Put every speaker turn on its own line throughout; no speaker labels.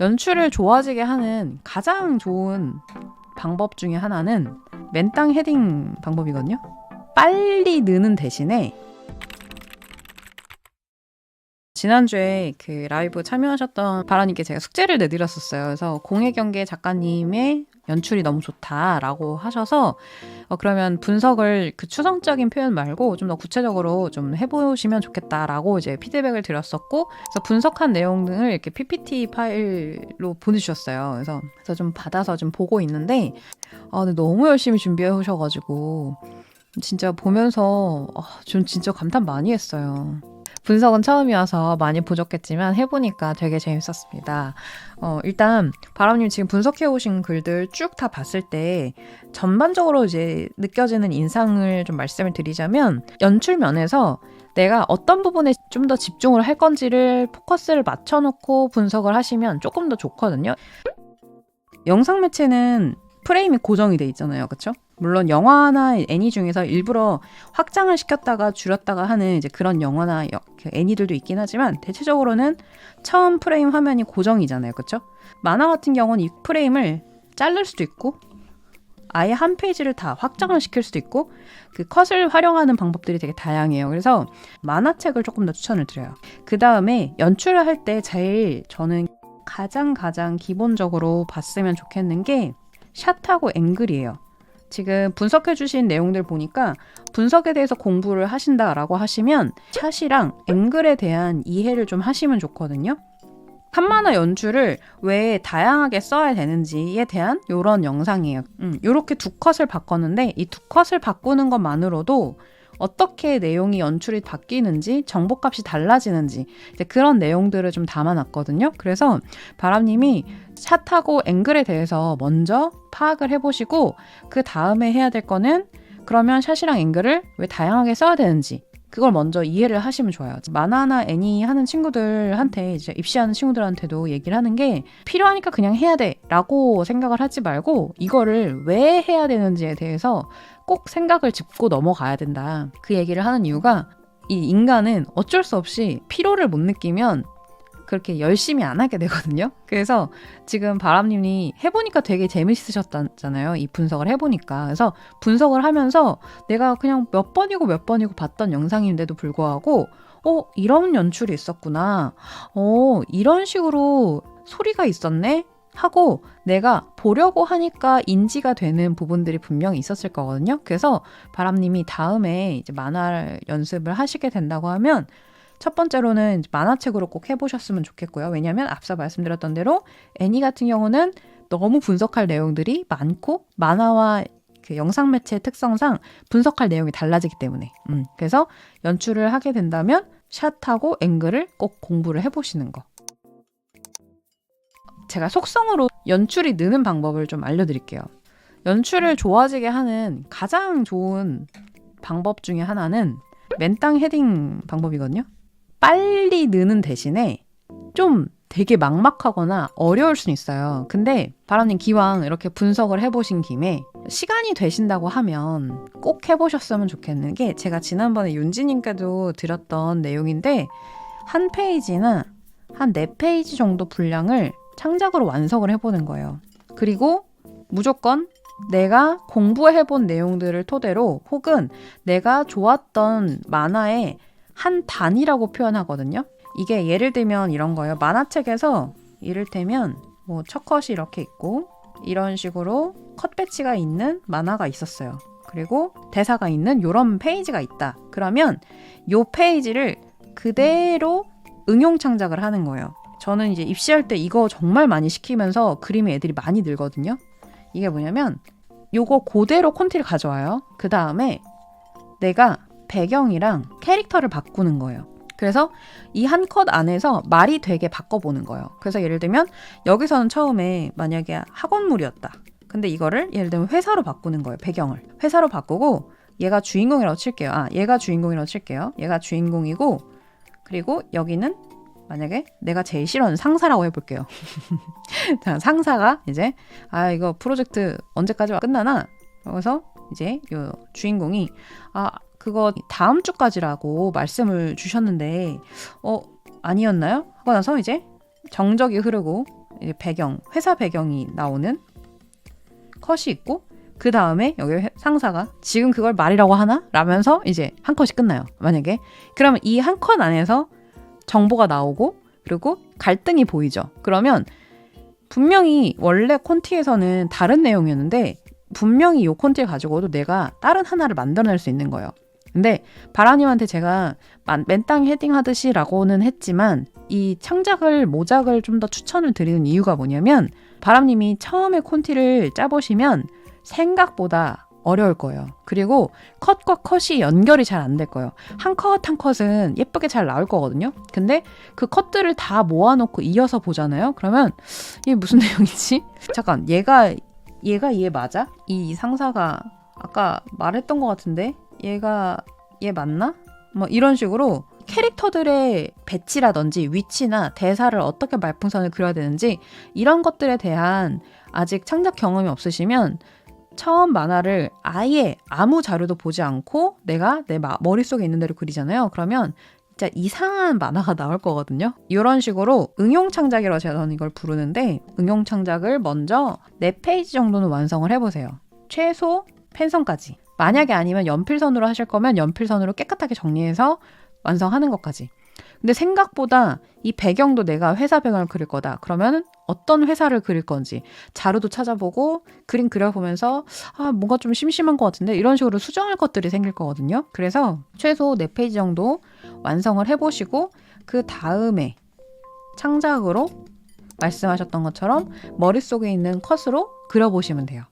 연출을 좋아지게 하는 가장 좋은 방법 중에 하나는 맨땅 헤딩 방법이거든요. 빨리 느는 대신에 지난주에 그 라이브 참여하셨던 바라님께 제가 숙제를 내드렸었어요. 그래서 공예경계 작가님의 연출이 너무 좋다라고 하셔서 어, 그러면 분석을 그 추상적인 표현 말고 좀 더 구체적으로 좀 해보시면 좋겠다라고 이제 피드백을 드렸었고 그래서 분석한 내용 등을 이렇게 PPT 파일로 보내주셨어요. 그래서 그래서 좀 받아서 좀 보고 있는데 아, 근데 너무 열심히 준비해 오셔가지고 진짜 보면서 아, 좀 진짜 감탄 많이 했어요. 분석은 처음이어서 많이 부족했지만 해보니까 되게 재밌었습니다. 어, 일단 바람님 지금 분석해 오신 글들 쭉 다 봤을 때 전반적으로 이제 느껴지는 인상을 좀 말씀을 드리자면 연출 면에서 내가 어떤 부분에 좀 더 집중을 할 건지를 포커스를 맞춰놓고 분석을 하시면 조금 더 좋거든요. 영상 매체는 프레임이 고정이 돼 있잖아요. 그렇죠? 물론 영화나 애니 중에서 일부러 확장을 시켰다가 줄였다가 하는 이제 그런 영화나 여- 그 애니들도 있긴 하지만 대체적으로는 처음 프레임 화면이 고정이잖아요. 그렇죠? 만화 같은 경우는 이 프레임을 자를 수도 있고 아예 한 페이지를 다 확장을 시킬 수도 있고 그 컷을 활용하는 방법들이 되게 다양해요. 그래서 만화책을 조금 더 추천을 드려요. 그 다음에 연출을 할 때 제일 저는 가장 가장 기본적으로 봤으면 좋겠는 게 샷하고 앵글이에요. 지금 분석해 주신 내용들 보니까 분석에 대해서 공부를 하신다라고 하시면 샷이랑 앵글에 대한 이해를 좀 하시면 좋거든요. 한만화 연출을 왜 다양하게 써야 되는지에 대한 이런 영상이에요. 음, 이렇게 두 컷을 바꿨는데 이 두 컷을 바꾸는 것만으로도 어떻게 내용이 연출이 바뀌는지 정보값이 달라지는지 그런 내용들을 좀 담아놨거든요. 그래서 바람님이 샷하고 앵글에 대해서 먼저 파악을 해보시고 그 다음에 해야 될 거는 그러면 샷이랑 앵글을 왜 다양하게 써야 되는지 그걸 먼저 이해를 하시면 좋아요. 만화나 애니 하는 친구들한테 이제 입시하는 친구들한테도 얘기를 하는 게 필요하니까 그냥 해야 돼라고 생각을 하지 말고 이거를 왜 해야 되는지에 대해서 꼭 생각을 짚고 넘어가야 된다. 그 얘기를 하는 이유가 이 인간은 어쩔 수 없이 피로를 못 느끼면 그렇게 열심히 안 하게 되거든요. 그래서 지금 바람님이 해보니까 되게 재밌으셨잖아요. 이 분석을 해보니까. 그래서 분석을 하면서 내가 그냥 몇 번이고 몇 번이고 봤던 영상인데도 불구하고, 어, 이런 연출이 있었구나. 어, 이런 식으로 소리가 있었네? 하고 내가 보려고 하니까 인지가 되는 부분들이 분명히 있었을 거거든요. 그래서 바람님이 다음에 이제 만화 연습을 하시게 된다고 하면 첫 번째로는 만화책으로 꼭 해보셨으면 좋겠고요. 왜냐하면 앞서 말씀드렸던 대로 애니 같은 경우는 너무 분석할 내용들이 많고 만화와 그 영상 매체 특성상 분석할 내용이 달라지기 때문에 음, 그래서 연출을 하게 된다면 샷하고 앵글을 꼭 공부를 해보시는 거. 제가 속성으로 연출이 느는 방법을 좀 알려드릴게요. 연출을 좋아지게 하는 가장 좋은 방법 중에 하나는 맨땅 헤딩 방법이거든요. 빨리 느는 대신에 좀 되게 막막하거나 어려울 수는 있어요. 근데 바람님 기왕 이렇게 분석을 해보신 김에 시간이 되신다고 하면 꼭 해보셨으면 좋겠는 게 제가 지난번에 윤지님께도 드렸던 내용인데 한 페이지나 한 네 페이지 정도 분량을 창작으로 완성을 해보는 거예요. 그리고 무조건 내가 공부해본 내용들을 토대로 혹은 내가 좋았던 만화의 한 단이라고 표현하거든요. 이게 예를 들면 이런 거예요. 만화책에서 이를테면 뭐 첫 컷이 이렇게 있고 이런 식으로 컷 배치가 있는 만화가 있었어요. 그리고 대사가 있는 요런 페이지가 있다. 그러면 요 페이지를 그대로 응용 창작을 하는 거예요. 저는 이제 입시할 때 이거 정말 많이 시키면서 그림이 애들이 많이 늘거든요. 이게 뭐냐면 요거 그대로 콘티를 가져와요. 그 다음에 내가 배경이랑 캐릭터를 바꾸는 거예요. 그래서 이 한 컷 안에서 말이 되게 바꿔보는 거예요. 그래서 예를 들면 여기서는 처음에 만약에 학원물이었다. 근데 이거를 예를 들면 회사로 바꾸는 거예요. 배경을. 회사로 바꾸고 얘가 주인공이라고 칠게요. 아, 얘가 주인공이라고 칠게요. 얘가 주인공이고 그리고 여기는 만약에 내가 제일 싫어하는 상사라고 해볼게요. 자, 상사가 이제 아 이거 프로젝트 언제까지 끝나나? 그래서 이제 요 주인공이 아 그거 다음 주까지라고 말씀을 주셨는데 어 아니었나요? 하고 나서 이제 정적이 흐르고 이제 배경, 회사 배경이 나오는 컷이 있고 그 다음에 여기 회- 상사가 지금 그걸 말이라고 하나? 라면서 이제 한 컷이 끝나요. 만약에 그러면 이 한 컷 안에서 정보가 나오고 그리고 갈등이 보이죠. 그러면 분명히 원래 콘티에서는 다른 내용이었는데 분명히 요 콘티를 가지고도 내가 다른 하나를 만들어낼 수 있는 거예요. 근데 바라님한테 제가 만- 맨땅 헤딩 하듯이라고는 했지만 이 창작을 모작을 좀 더 추천을 드리는 이유가 뭐냐면 바람님이 처음에 콘티를 짜보시면 생각보다 어려울 거예요. 그리고 컷과 컷이 연결이 잘 안 될 거예요. 한 컷한 컷은 예쁘게 잘 나올 거거든요. 근데 그 컷들을 다 모아놓고 이어서 보잖아요. 그러면 이게 무슨 내용이지? 잠깐, 얘가 얘가 얘 맞아? 이 상사가 아까 말했던 것 같은데 얘가 얘 맞나? 뭐 이런 식으로 캐릭터들의 배치라든지 위치나 대사를 어떻게 말풍선을 그려야 되는지 이런 것들에 대한 아직 창작 경험이 없으시면 처음 만화를 아예 아무 자료도 보지 않고 내가 내 마- 머릿속에 있는 대로 그리잖아요. 그러면 진짜 이상한 만화가 나올 거거든요. 이런 식으로 응용 창작이라고 제가 저는 이걸 부르는데 응용 창작을 먼저 네 페이지 정도는 완성을 해보세요. 최소 펜선까지. 만약에 아니면 연필선으로 하실 거면 연필선으로 깨끗하게 정리해서 완성하는 것까지. 근데 생각보다 이 배경도 내가 회사 배경을 그릴 거다. 그러면 어떤 회사를 그릴 건지 자료도 찾아보고 그림 그려보면서 아 뭔가 좀 심심한 것 같은데 이런 식으로 수정할 것들이 생길 거거든요. 그래서 최소 4페이지 정도 완성을 해보시고 그 다음에 창작으로 말씀하셨던 것처럼 머릿속에 있는 컷으로 그려보시면 돼요.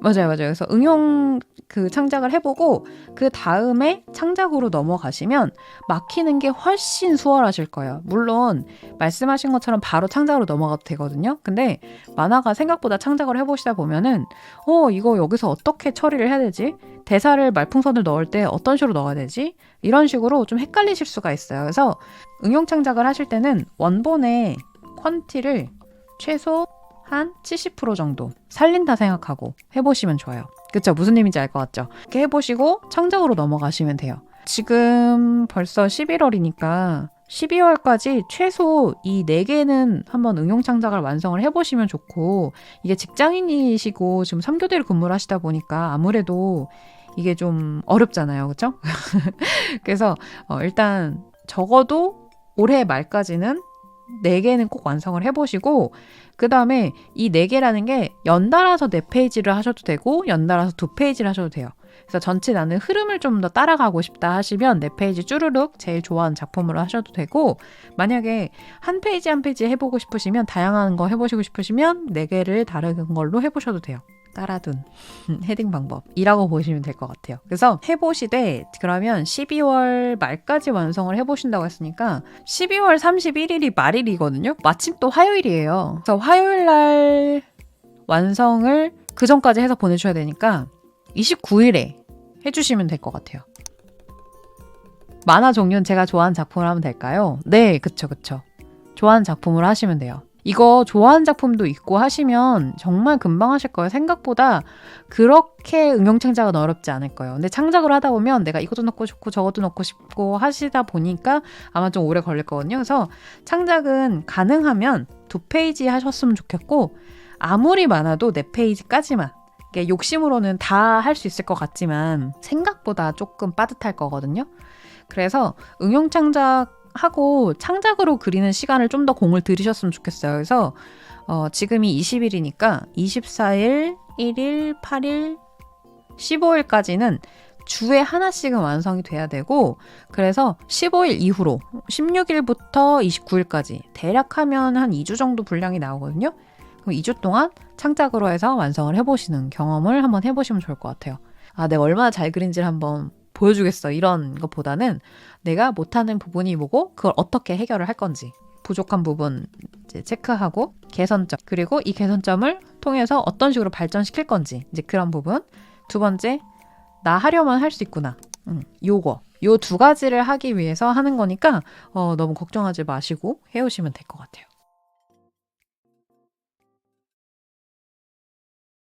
맞아요, 맞아요. 그래서 응용 그 창작을 해보고 그 다음에 창작으로 넘어가시면 막히는 게 훨씬 수월하실 거예요. 물론 말씀하신 것처럼 바로 창작으로 넘어가도 되거든요. 근데 만화가 생각보다 창작을 해보시다 보면은 어 이거 여기서 어떻게 처리를 해야 되지? 대사를 말풍선을 넣을 때 어떤 식으로 넣어야 되지? 이런 식으로 좀 헷갈리실 수가 있어요. 그래서 응용 창작을 하실 때는 원본의 퀀티를 최소 한 70% 정도 살린다 생각하고 해보시면 좋아요. 그쵸? 무슨 의미인지 알 것 같죠? 이렇게 해보시고 창작으로 넘어가시면 돼요. 지금 벌써 11월이니까 12월까지 최소 이 4개는 한번 응용 창작을 완성을 해보시면 좋고 이게 직장인이시고 지금 3교대를 근무를 하시다 보니까 아무래도 이게 좀 어렵잖아요. 그쵸? 그래서 어, 일단 적어도 올해 말까지는 4개는 꼭 완성을 해보시고 그 다음에 이 4개라는 게 연달아서 4페이지를 하셔도 되고 연달아서 2페이지를 하셔도 돼요. 그래서 전체 나는 흐름을 좀 더 따라가고 싶다 하시면 4페이지 쭈르륵 제일 좋아하는 작품으로 하셔도 되고 만약에 한 페이지 한 페이지 해보고 싶으시면 다양한 거 해보시고 싶으시면 4개를 다른 걸로 해보셔도 돼요. 깔아둔 헤딩 방법이라고 보시면 될 것 같아요. 그래서 해보시되 그러면 12월 말까지 완성을 해보신다고 했으니까 12월 31일이 말일이거든요. 마침 또 화요일이에요. 그래서 화요일 날 완성을 그 전까지 해서 보내주셔야 되니까 29일에 해주시면 될 것 같아요. 만화 종류는 제가 좋아하는 작품을 하면 될까요? 네, 그쵸, 그쵸. 좋아하는 작품을 하시면 돼요. 이거 좋아하는 작품도 있고 하시면 정말 금방 하실 거예요. 생각보다 그렇게 응용 창작은 어렵지 않을 거예요. 근데 창작을 하다 보면 내가 이것도 넣고 싶고 저것도 넣고 싶고 하시다 보니까 아마 좀 오래 걸릴 거거든요. 그래서 창작은 가능하면 두 페이지 하셨으면 좋겠고 아무리 많아도 네 페이지까지만 욕심으로는 다 할 수 있을 것 같지만 생각보다 조금 빠듯할 거거든요. 그래서 응용 창작 하고 창작으로 그리는 시간을 좀 더 공을 들이셨으면 좋겠어요. 그래서 어, 지금이 20일이니까 24일, 1일, 8일, 15일까지는 주에 하나씩은 완성이 돼야 되고 그래서 15일 이후로 16일부터 29일까지 대략 하면 한 2주 정도 분량이 나오거든요. 그럼 2주 동안 창작으로 해서 완성을 해보시는 경험을 한번 해보시면 좋을 것 같아요. 아, 내가 얼마나 잘 그린지를 한번 보여주겠어. 이런 것보다는 내가 못하는 부분이 뭐고 그걸 어떻게 해결을 할 건지 부족한 부분 이제 체크하고 개선점 그리고 이 개선점을 통해서 어떤 식으로 발전시킬 건지 이제 그런 부분 두 번째 나 하려면 할 수 있구나 음, 요거 요 두 가지를 하기 위해서 하는 거니까 어, 너무 걱정하지 마시고 해오시면 될 것 같아요.